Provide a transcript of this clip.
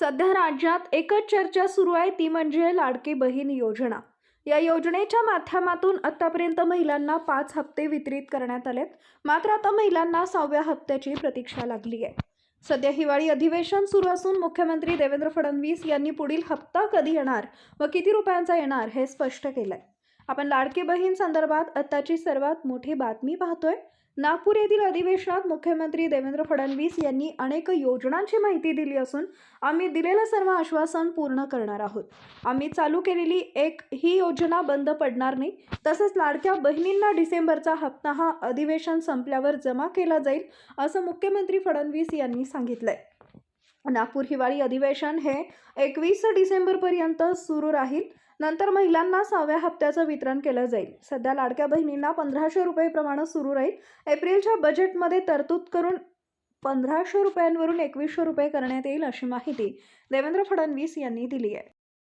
सध्या राज्यात एकच चर्चा सुरू आहे ती म्हणजे लाडकी बहीण योजना. या योजनेच्या माध्यमातून आतापर्यंत महिलांना पाच हप्ते वितरित करण्यात आलेत. मात्र आता महिलांना सहाव्या हप्त्याची प्रतीक्षा लागली आहे. सध्या हिवाळी अधिवेशन सुरू असून मुख्यमंत्री देवेंद्र फडणवीस यांनी पुढील हप्ता कधी येणार व किती रुपयांचा येणार हे स्पष्ट केलं आहे आपण लाडकी बहीण संदर्भात आत्ताची सर्वात मोठी बातमी पाहतोय. नागपूर येथील अधिवेशनात मुख्यमंत्री देवेंद्र फडणवीस यांनी अनेक योजनांची माहिती दिली असून आम्ही दिलेलं सर्व आश्वासन पूर्ण करणार आहोत. आम्ही चालू केलेली एक ही योजना बंद पडणार नाही. तसेच लाडक्या बहिणींना डिसेंबरचा हप्ता हा अधिवेशन संपल्यावर जमा केला जाईल असं मुख्यमंत्री फडणवीस यांनी सांगितलंय. नागपूर हिवाळी अधिवेशन हे एकवीस डिसेंबरपर्यंत सुरू राहील. नंतर महिलांना सहाव्या हप्त्याचं वितरण केलं जाईल. सध्या लाडक्या बहिणींना पंधराशे रुपये प्रमाणे सुरू राहील. एप्रिलच्या बजेटमध्ये तरतूद करून पंधराशे रुपयांवरून एकवीसशे रुपये करण्यात येईल अशी माहिती देवेंद्र फडणवीस यांनी दिली आहे.